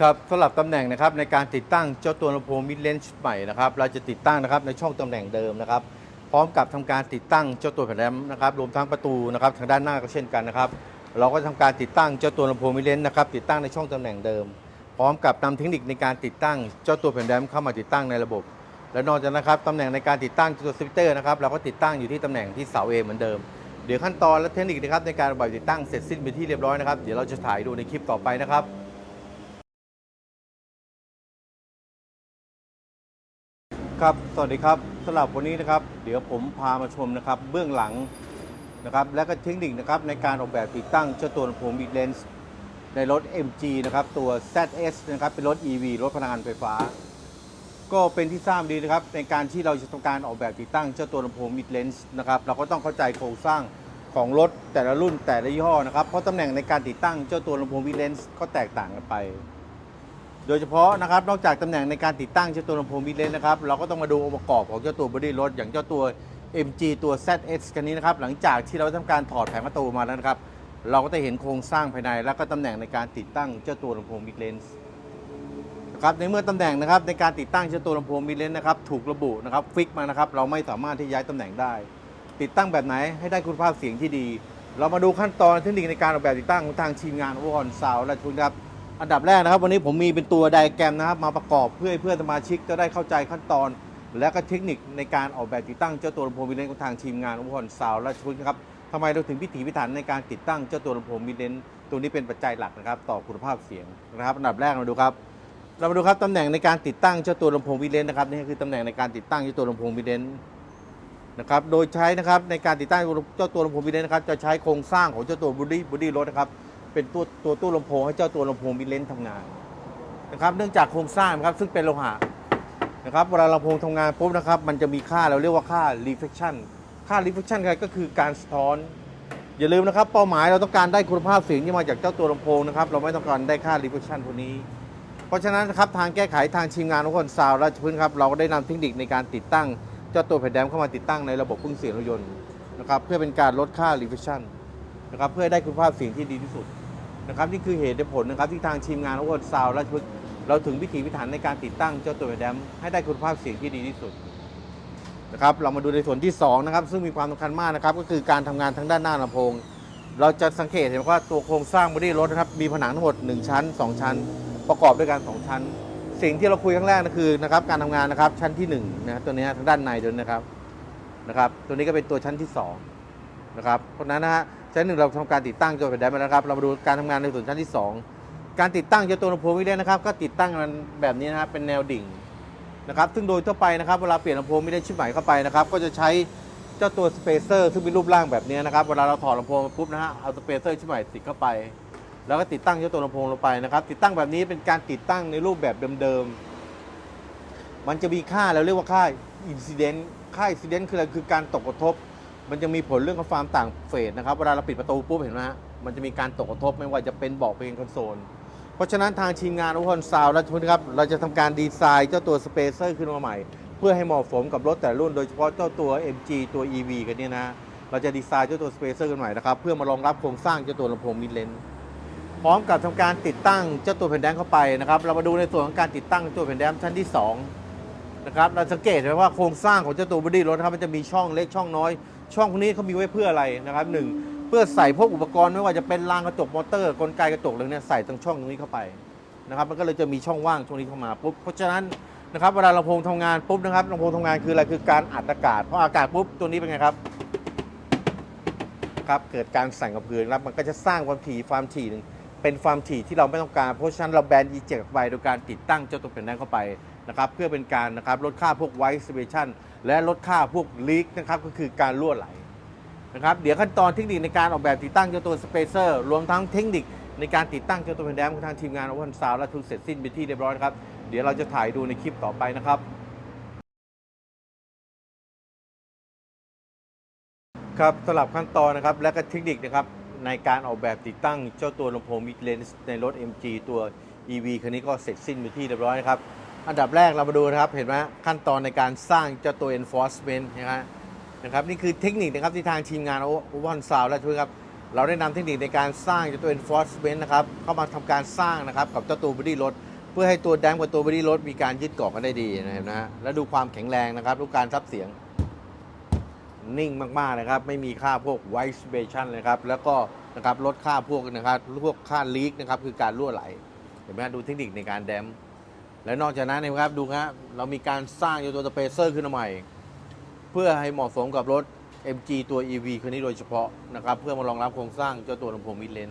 ครับสำหรับตำแหน่งนะครับในการติดตั้งเจ้าตัวลำโพงมิดเลนชุดใหม่นะครับเราจะติดตั้งนะครับในช่องตำแหน่งเดิมนะครับ พร้อมกับทำการติดตั้งเจ้าตัวแผ่นแรมนะครับรวมทั้งประตูนะครับทางด้านหน้าก็เช่นกันนะครับ เราก็ทำการติดตั้งเจ้าตัวลำโพงมิดเลนนะครับติดตั้งในช่องตำแหน่งเดิม พร้อมกับนำเทคนิคในการติดตั้งเจ้าตัวแผ่นแรมเข้ามาติดตั้งในระบบ และนอกจากนะครับตำแหน่งในการติดตั้งตัวสวิตเตอร์นะครับเราก็ติดตั้งอยู่ที่ตำแหน่งที่เสาเอเหมือนเดิมเดี๋ยวขั้นตอนและเทคนิคนะครับในการออกแบบติดตั้งเสร็จสิ้นเป็นที่เรียบร้อยนะครับเดี๋ยวเราจะถ่ายดูในคลิปต่อไปนะครับ ครับ สวัสดีครับสำหรับวันนี้นะครับ เดี๋ยวผมพามาชมนะครับ เบื้องหลังนะครับ และก็เทคนิคนะครับในการออกแบบติดตั้งเจ้าตัวลำโพง Big Lens ในรถ MG นะครับ ตัว ZS นะครับ เป็นรถ EV รถพลังงานไฟฟ้า ก็เป็นที่ทราบดีนะครับ ในการที่เราจะทำการออกแบบติดตั้งเจ้าตัวลำโพง Mid Lens นะครับ เราก็ต้องเข้าใจโครงสร้างของรถแต่ละรุ่นแต่ละยี่ห้อนะครับ เพราะตำแหน่งในการติดตั้งเจ้าตัวลำโพง Mid Lens ก็แตกต่างกันไป โดยเฉพาะนะครับนอกจากตำแหน่งในการติดตั้งเจ้าตัวลำโพงมิดเลนนะครับเราก็ต้องมาดูองค์ประกอบของเจ้าตัวบอดี้รถอย่างเจ้าตัว MG ตัว ZS คันนี้นะครับหลังจากที่เราทำการถอดแผงประตูมาแล้วนะครับเราก็จะเห็นโครงสร้างภายใน และก็ตำแหน่งในการติดตั้งเจ้าตัวลำโพงมิดเลนนะครับในเมื่อตำแหน่งนะครับในการติดตั้งเจ้าตัวลำโพงมิดเลนนะครับถูกระบุนะครับฟิกมานะครับเราไม่สามารถที่ย้ายตำแหน่งได้ ติดตั้งแบบไหนให้ได้คุณภาพเสียงที่ดี เรามาดูขั้นตอนเทคนิคในการออกแบบติดตั้งของทางทีมงานวอนซาวและทุนครับ อันดับแรกนะครับ วันนี้ผมมีเป็นตัวไดแกรมนะครับ มาประกอบเพื่อให้เพื่อนสมาชิกจะได้เข้าใจขั้นตอน และก็เทคนิคในการออกแบบติดตั้งเจ้าตัวลำโพงมิเลนของทางทีมงานอุปกรณ์ซาวและชุดครับทำไมเราถึงพิถีพิถันในการติดตั้งเจ้าตัวลำโพงมิเลนตัวนี้เป็นปัจจัยหลักนะครับ ต่อคุณภาพเสียงนะครับ อันดับแรกเราดูครับ เรามาดูครับตำแหน่งในการติดตั้งเจ้าตัวลำโพงมิเลนนะครับนี่คือตำแหน่งในการติดตั้งเจ้าตัวลำโพงมิเลนนะครับ โดยใช้นะครับในการติดตั้งเจ้าตัวลำโพงมิเลนนะครับจะใช้โครงสร้างของเจ้าตัวบอดี้บอดี้รถนะครับ เป็นตัวตัวตู้ลำโพงให้เจ้าตัวลำโพงมิดเลนส์ทำงานนะครับเนื่องจากโครงสร้างครับซึ่งเป็นโลหะนะครับเวลาลำโพงทำงานปุ๊บนะครับมันจะมีค่าเราเรียกว่าค่า reflection ค่า reflection ก็คือการสะท้อน อย่าลืมนะครับ เป้าหมายเราต้องการได้คุณภาพเสียงที่มาจากเจ้าตัวลำโพงนะครับเราไม่ต้องการได้ค่า reflection พวกนี้ เพราะฉะนั้นนะครับทางแก้ไขทางทีมงานทุกคนซาวและพื้นครับเราก็ได้นำเทคนิคในการติดตั้ง เจ้าตัวแผ่นแดมเข้ามาติดตั้งในระบบเครื่องเสียงรถยนต์นะครับเพื่อเป็นการลดค่า reflection นะครับเพื่อได้คุณภาพเสียงที่ดีที่สุด นะครับนี่คือเหตุและผลนะครับที่ทางทีมงานโอเวอร์ซาวและชุดเราถึงวิถีพิถันในการติดตั้งเจ้าตัวแดมให้ได้คุณภาพเสียงที่ดีที่สุดนะครับเรามาดูในส่วนที่2นะครับซึ่งมีความสำคัญมากนะครับก็คือการทำงานทางด้านหน้าลำโพง เราจะสังเกตเห็นว่าตัวโครงสร้างบอดี้รถนะครับมีผนังทั้งหมด 1 ชั้น 2 ชั้น ประกอบด้วยกัน 2 ชั้น สิ่งที่เราคุยครั้งแรกนะคือนะครับการทำงานนะครับชั้นที่1นะตัวนี้ทางด้านในตัวนี้นะครับนะครับ ตัวนี้ก็เป็นตัวชั้นที่2นะครับเพราะฉะนั้นนะฮะ ชั้นหนึ่งเราทำการติดตั้งจนเป็นได้มาแล้วครับ เรามาดูการทำงานในส่วนชั้นที่ 2 การติดตั้งเจ้าตัวลำโพงมิดเลนนะครับ ก็ติดตั้งมันแบบนี้นะครับเป็นแนวดิ่งนะครับ ซึ่งโดยทั่วไปนะครับเวลาเปลี่ยนลำโพงมิดเลนชิ้นใหม่เข้าไปนะครับ ก็จะใช้เจ้าตัวสเปเซอร์ซึ่งมีรูปร่างแบบนี้นะครับ เวลาเราถอดลำโพงปุ๊บนะฮะ เอาสเปเซอร์ชิ้นใหม่ติดเข้าไป แล้วก็ติดตั้งเจ้าตัวลำโพงลงไปนะครับ ติดตั้งแบบนี้เป็นการติดตั้งในรูปแบบเดิมๆ มันจะมีค่าเราเรียกว่าค่าอินซิเดนต์ค่าอินซิเดนต์คืออะไร คือการตกกระทบ มันจะมีผลเรื่องของความต่างเฟสนะครับ เวลาเราปิดประตูปุ๊บเห็นไหมฮะ มันจะมีการตกกระทบไม่ว่าจะเป็นเบอกเพลงคอนโซล เพราะฉะนั้นทางทีมงานอุปกรณ์ซาวด์และทุนครับ เราจะทำการดีไซน์เจ้าตัวสเปเซอร์ขึ้นมาใหม่ เพื่อให้เหมาะสมกับรถแต่รุ่น โดยเฉพาะเจ้าตัว MG ตัว EV กันเนี่ยนะ เราจะดีไซน์เจ้าตัวสเปเซอร์กันใหม่นะครับ เพื่อมารองรับโครงสร้างเจ้าตัวลำโพงมิดเลนพร้อมกับทำการติดตั้งเจ้าตัวแผ่นแดงเข้าไปนะครับ เรามาดูในส่วนของการติดตั้งตัวแผ่นแดงชั้นที่สองนะครับเราสังเกตเห็นว่าโครงสร้างของเจ้าตัวบอดี้รถครับมันจะมีช่องเล็กช่องน้อย ช่องพวกนี้เขามีไว้เพื่ออะไรนะครับหนึ่งเพื่อใส่พวกอุปกรณ์ไม่ว่าจะเป็นรางกระจกมอเตอร์กลไกกระจกอะไรเนี่ยใส่ตรงช่องตรงนี้เข้าไปนะครับมันก็เลยจะมีช่องว่างช่วงนี้เข้ามาปุ๊บเพราะฉะนั้นนะครับเวลาลำโพงทำงานปุ๊บนะครับลำโพงทำงานคืออะไรคือการอัดอากาศเพราะอากาศปุ๊บตัวนี้เป็นไงครับครับเกิดการสั่นกระเพื่อมครับมันก็จะสร้างความถี่ความถี่หนึ่งเป็นความถี่ที่เราไม่ต้องการ เพราะฉะนั้นเราแบนอีเจกไปโดยการติดตั้งเจ้าตัวแผ่นแดงเข้าไปนะครับเพื่อเป็นการนะครับลดค่าพวกไวซ์เ a ชัน และลดค่าพวกลีกนะครับก็คือการรั่วไหลนะครับเดี๋ยวขั้นตอนเทคนิคในการออกแบบติดตั้งเจ้าตัวสเปเซอร์รวมทั้งเทคนิคในการติดตั้งเจ้าตัวแผ่นแดมของทางทีมงานอวันซาวและทุกเสร็จสิ้นเป็นที่เรียบร้อยนะครับเดี๋ยวเราจะถ่ายดูในคลิปต่อไปนะครับครับสำหรับขั้นตอนนะครับและก็เทคนิคนะครับในการออกแบบติดตั้งเจ้าตัวลำโพงมิดเลนส์ในรถ MG ตัว EV คันนี้ก็เสร็จสิ้นเป็นที่เรียบร้อยนะครับ อันดับแรกเรามาดูนะครับ เห็นไหมขั้นตอนในการสร้างเจ้าตัว enforcement นะฮะนะครับนี่คือเทคนิคนะครับที่ทางทีมงานโอวันซาวและช่วยครับ เราได้นำเทคนิคในการสร้างเจ้าตัว enforcement นะครับเข้ามาทำการสร้างนะครับกับเจ้าตัวบอดี้รถเพื่อให้ตัวแดมกับตัวบอดี้รถมีการยึดเกาะกันได้ดีนะครับนะและดูความแข็งแรงนะครับดูการซับเสียง นิ่งมากๆนะครับ ไม่มีค่าพวก vibration เลยครับแล้วก็นะครับลดค่าพวกนะครับพวกค่า leak นะครับคือการรั่วไหลเห็นไหมดูเทคนิคในการแดม และนอกจากนั้นนะครับดูครับเรามีการสร้างตัวสเปเซอร์ขึ้นมาใหม่ เพื่อให้เหมาะสมกับรถ MG ตัว EV คันนี้โดยเฉพาะนะครับเพื่อมารองรับโครงสร้างเจ้าตัวลำโพงมิดเลน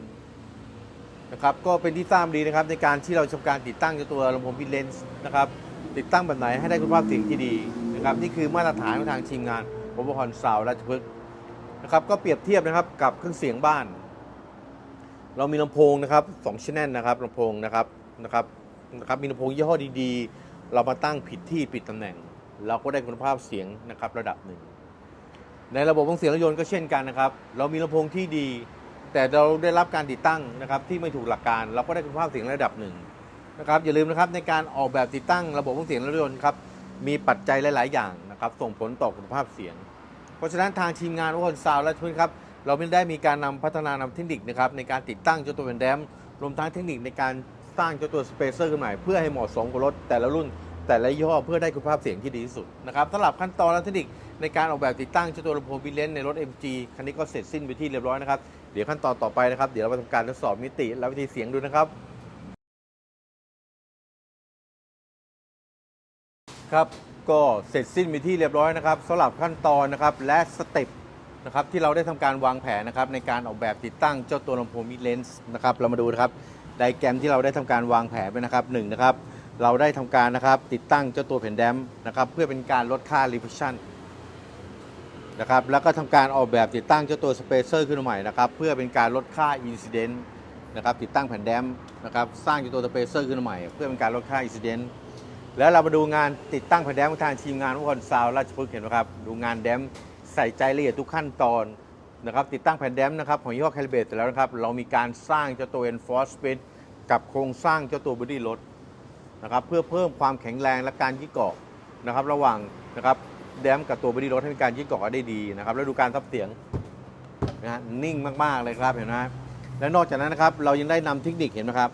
นะครับก็เป็นที่ทราบดีนะครับในการที่เราทำการติดตั้งเจ้าตัวลำโพงมิดเลนนะครับติดตั้งแบบไหนให้ได้คุณภาพเสียงที่ดีนะครับนี่คือมาตรฐานของทางทีมงานผมพรสาวราชพฤกษ์นะครับก็เปรียบเทียบนะครับกับเครื่องเสียงบ้าน เรามีลำโพงนะครับสองชแนลนะครับลำโพงนะครับนะครับ นะครับมีลำโพงยี่ห้อดีๆ เรามาตั้งผิดที่ผิดตำแหน่ง เราก็ได้คุณภาพเสียงนะครับระดับหนึ่ง ในระบบของเสียงรถยนต์ก็เช่นกันนะครับ เรามีลำโพงที่ดี แต่เราได้รับการติดตั้งนะครับที่ไม่ถูกหลักการ เราก็ได้คุณภาพเสียงระดับหนึ่งนะครับอย่าลืมนะครับในการออกแบบติดตั้งระบบของเสียงรถยนต์ครับมีปัจจัยหลาย ๆ อย่างนะครับส่งผลต่อคุณภาพเสียง เพราะฉะนั้นทางทีมงานวอนซาวและทุนครับเราไม่ได้มีการนำพัฒนานำเทคนิคนะครับในการติดตั้งจ้าตัวเป็นแดมรวมทั้งเทคนิคในการ สร้างเจ้าตัวสเปเซอร์ขึ้นใหม่เพื่อให้เหมาะสมกับรถแต่ละรุ่นแต่ละยี่ห้อเพื่อได้คุณภาพเสียงที่ดีที่สุดนะครับสำหรับขั้นตอนและเทคนิคในการออกแบบติดตั้งเจ้าตัวลำโพงบิเลนในรถ MG คันนี้ก็เสร็จสิ้นไปที่เรียบร้อยนะครับเดี๋ยวขั้นตอนต่อไปนะครับเดี๋ยวเราไปทำการทดสอบมิติและวิธีเสียงดูนะครับครับก็เสร็จสิ้นไปที่เรียบร้อยนะครับสำหรับขั้นตอนนะครับและสเต็ปนะครับที่เราได้ทำการวางแผนนะครับในการออกแบบติดตั้งเจ้าตัวลำโพงมิเลนส์นะครับเรามาดูนะครับ ไดแกรมที่เราได้ทำการวางแผนไปนะครับหนึ่งนะครับ เราได้ทำการนะครับติดตั้งเจ้าตัวแผ่นแดมนะครับเพื่อเป็นการลดค่า reflection นะครับแล้วก็ทำการออกแบบติดตั้งเจ้าตัวสเปเซอร์ขึ้นมาใหม่นะครับเพื่อเป็นการลดค่า incident นะครับติดตั้งแผ่นแดมนะครับสร้างเจ้าตัวสเปเซอร์ขึ้นมาใหม่ เพื่อเป็นการลดค่า incident แล้วเรามาดูงานติดตั้งแผ่นแดมของทางทีมงานทุกคนซาวราชพฤกษ์เห็นไหมครับดูงานแดมใส่ใจละเอียดทุกขั้นตอนนะครับติดตั้งแผ่นแดมนะครับของยี่ห้อแคลิเบตแล้วนะครับ เรามีการสร้างเจ้าตัว Enforcement กับโครงสร้างเจ้าตัวบอดี้รถนะครับเพื่อเพิ่มความแข็งแรงและการยึดเกาะนะครับ ระหว่างนะครับแดมกับตัวบอดี้รถให้มีการยึดเกาะได้ดีนะครับแล้วดูการทับเสียงนะฮะนิ่งมากๆเลยครับเห็นไหมและนอกจากนั้นนะครับเรายังได้นำเทคนิคเห็นไหมครับ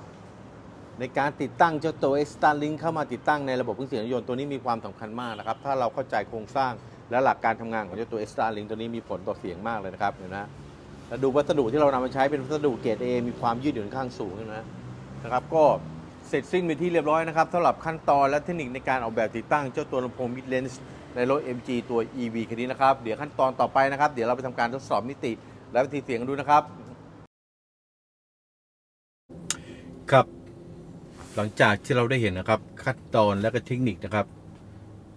ในการติดตั้งเจ้าตัว Extra Link เข้ามาติดตั้งในระบบเครื่องเสียงรถยนต์ตัวนี้มีความสำคัญมากนะครับ ถ้าเราเข้าใจโครงสร้างและหลักการทำงานของเจ้าตัว Extra Link ตัวนี้มีผลต่อเสียงมากเลยนะครับเห็นไหมแล้วดูวัสดุที่เรานำมาใช้เป็นวัสดุเกรด A มีความยืดหยุ่นค่อนข้างสูงเห็นไหม นะครับก็เสร็จสิ้นไปที่เรียบร้อยนะครับสำหรับขั้นตอนและเทคนิคในการออกแบบติดตั้งเจ้าตัวลำโพง Mid Range ในรถ MG ตัว EV คันนี้นะครับ เดี๋ยวขั้นตอนต่อไปนะครับ เดี๋ยวเราไปทำการทดสอบมิติ และวิธีเสียงดูนะครับ ครับ หลังจากที่เราได้เห็นนะครับ ขั้นตอนและก็เทคนิคนะครับ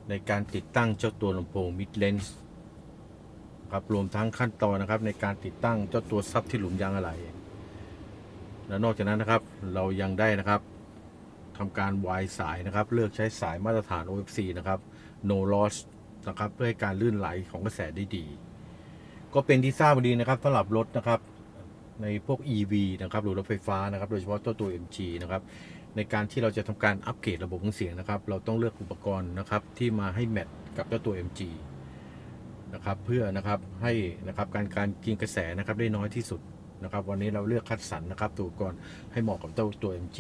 ในการติดตั้งเจ้าตัวลำโพง mid range ครับรวมทั้งขั้นตอนนะครับ ในการติดตั้งเจ้าตัวซับที่หลุมยางอะไหล่ และนอกจากนั้นนะครับเรายังได้นะครับทำการวายสายนะครับ เลือกใช้สายมาตรฐาน OFC นะครับ no loss นะครับเพื่อให้การลื่นไหลของกระแสได้ดี ก็เป็นที่ทราบดีนะครับสำหรับรถนะครับ ในพวก EV นะครับหรือรถไฟฟ้านะครับ โดยเฉพาะตัวตัว MG นะครับในการที่เราจะทำการอัปเกรดระบบเครื่องเสียงนะครับ เราต้องเลือกอุปกรณ์นะครับที่มาให้แมทกับเจ้าตัว MG นะครับเพื่อนะครับให้นะครับการการกินกระแสนะครับได้น้อยที่สุด นะครับ วันนี้เราเลือกคัดสรรนะครับตัวอุปกรณ์ให้เหมาะกับเจ้าตัว MG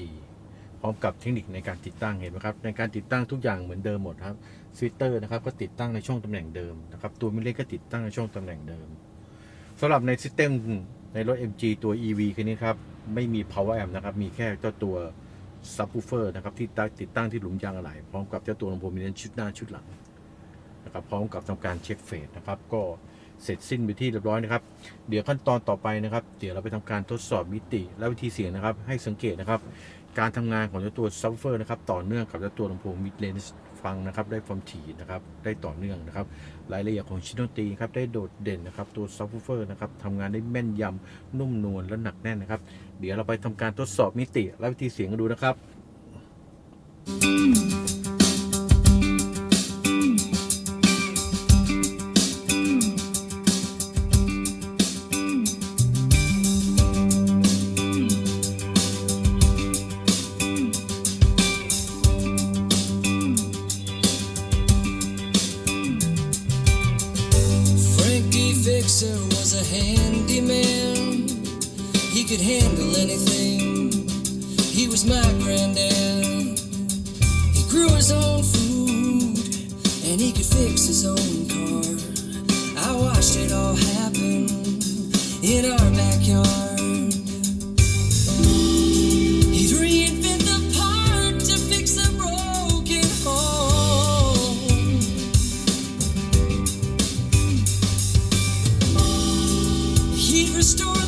พร้อมกับเทคนิคในการติดตั้งเห็นไหมครับในการติดตั้งทุกอย่างเหมือนเดิมหมดครับสวิตเตอร์นะครับก็ติดตั้งในช่องตำแหน่งเดิมนะครับตัวมิเลก็ติดตั้งในช่องตำแหน่งเดิมสำหรับในซิสเต็มในรถ MG ตัว EV คันนี้ครับไม่มี power amp นะครับมีแค่เจ้าตัวซับ w ูเฟอร์นะครับที่ติดตั้งที่หลุมยางอะไหล่พร้อมกับเจ้าตัวลำโพงมีเลนชุดหน้าชุดหลังนะครับพร้อมกับทำการเช็คเฟสนะครับก็ เสร็จสิ้นไปที่เรียบร้อยนะครับ เดี๋ยวขั้นตอนต่อไปนะครับ เดี๋ยวเราไปทำการทดสอบมิติ และวิธีเสียงนะครับ ให้สังเกตนะครับ การทำงานของเจ้าตัวซับเฟอร์นะครับ ต่อเนื่องกับเจ้าตัวลำโพงมิดเลนส์ฟังนะครับ ได้ความถี่นะครับ ได้ต่อเนื่องนะครับ รายละเอียดของชิ้นดนตรีครับ ได้โดดเด่นนะครับ ตัวซับเฟอร์นะครับทำงานได้แม่นยำนุ่มนวลและหนักแน่นนะครับ เดี๋ยวเราไปทำการทดสอบมิติ และวิธีเสียงกันดูนะครับ my. He grew his own food and he could fix his own car. I watched it all happen in our backyard. he restored